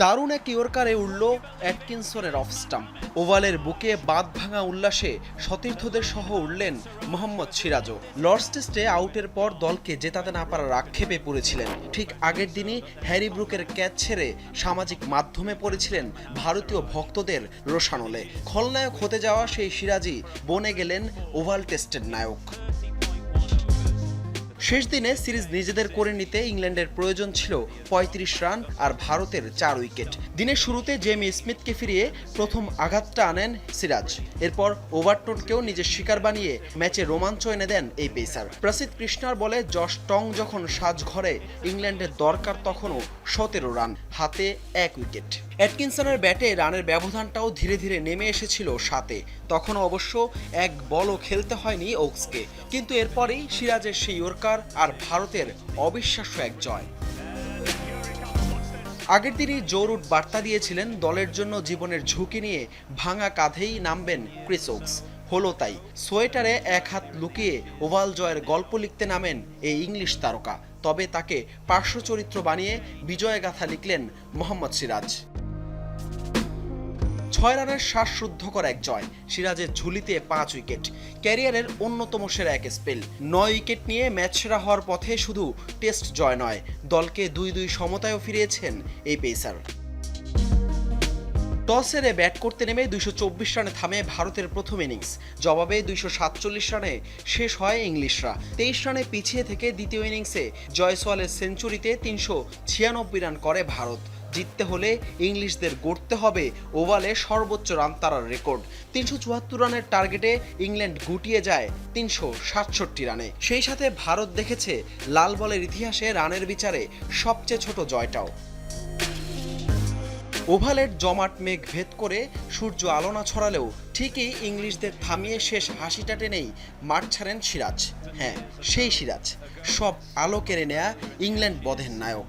দারুণ এক ইয়র্কারে উঠল অ্যাটকিনসনের অফ স্টাম্প। ওভালের বুকে বাদ ভাঙা উল্লাসে সতীর্থদের সহ উঠলেন মোহাম্মদ সিরাজও। লর্ডস টেস্টে আউটের পর দলকে জেতাতে না পারার আক্ষেপে পড়েছিলেন। ঠিক আগের দিনই হ্যারি ব্রুকের ক্যাচ ছেড়ে সামাজিক মাধ্যমে পড়েছিলেন ভারতীয় ভক্তদের রোশানলে। খলনায়ক হতে যাওয়া সেই সিরাজই বনে গেলেন ওভাল টেস্টের নায়ক। শেষ দিনে সিরিজ নিজেদের করে নিতে ইংল্যান্ডের প্রয়োজন ছিল ৩৫ রান আর ভারতের চার উইকেট। দিনের শুরুতে জেমি স্মিথকে ফিরিয়ে প্রথম আঘাতটা আনেন সিরাজ। এরপর ওভারটোনকেও নিজের শিকার বানিয়ে ম্যাচে রোমাঞ্চ এনে দেন এই পেসার। প্রসিদ্ধ কৃষ্ণার বলে জশ টং যখন সাজ ঘরে, ইংল্যান্ডের দরকার তখনও সতেরো রান, হাতে এক উইকেট। অ্যাটকিনসনের ব্যাটে রানের ব্যবধানটাও ধীরে ধীরে নেমে এসেছিল সাতে। তখনও অবশ্য এক বলও খেলতে হয়নি ওক্সকে। কিন্তু এরপরেই সিরাজের সেই ইয়র্কার আর ভারতের অবিশ্বাস্য এক জয়। আগের দিনই জোরুট বার্তা দিয়েছিলেন দলের জন্য জীবনের ঝুঁকি নিয়ে ভাঙা কাঁধেই নামবেন ক্রিস ওক্স। হলো তাই, সোয়েটারে এক হাত লুকিয়ে ওভাল জয়ের গল্প লিখতে নামেন এই ইংলিশ তারকা। তবে তাকে পার্শ্ব চরিত্র বানিয়ে বিজয়গাথা লিখলেন মোহাম্মদ সিরাজ। ছয় রানের শ্বাসরুদ্ধকর এক জয়, সিরাজের ঝুলিতে পাঁচ উইকেট। ক্যারিয়ারের অন্যতম সেরা এক স্পেল নয় উইকেট নিয়ে ম্যাচ সেরা হওয়ার পথে শুধু টেস্ট জয় নয়, দলকে দুই দুই সমতায়ও ফিরিয়েছেন এই পেসার। টস হেরে ব্যাট করতে নেমে দুইশো চব্বিশ রানে থামে ভারতের প্রথম ইনিংস। জবাবে দুইশো সাতচল্লিশ রানে শেষ হয় ইংলিশরা। তেইশ রানে পিছিয়ে থেকে দ্বিতীয় ইনিংসে জয়সওয়ালের সেঞ্চুরিতে তিনশো ছিয়ানব্বই রান করে ভারত। জিততে হলে ইংলিশদের গড়তে হবে ওভালে সর্বোচ্চ রান তারার রেকর্ড। তিনশো চুয়াত্তর রানের টার্গেটে ইংল্যান্ড গুটিয়ে যায় তিনশো সাতষট্টি রানে। সেই সাথে ভারত দেখেছে লাল বলের ইতিহাসে রানের বিচারে সবচেয়ে ছোট জয়টাও। ওভালের জমাট মেঘ ভেদ করে সূর্য আলোনা ছড়ালেও ঠিকই ইংলিশদের থামিয়ে শেষ হাসিটা টেনেই মাঠ ছাড়েন সিরাজ। হ্যাঁ সেই সিরাজ। সব আলো কেড়ে নেয়া ইংল্যান্ড বধের নায়ক।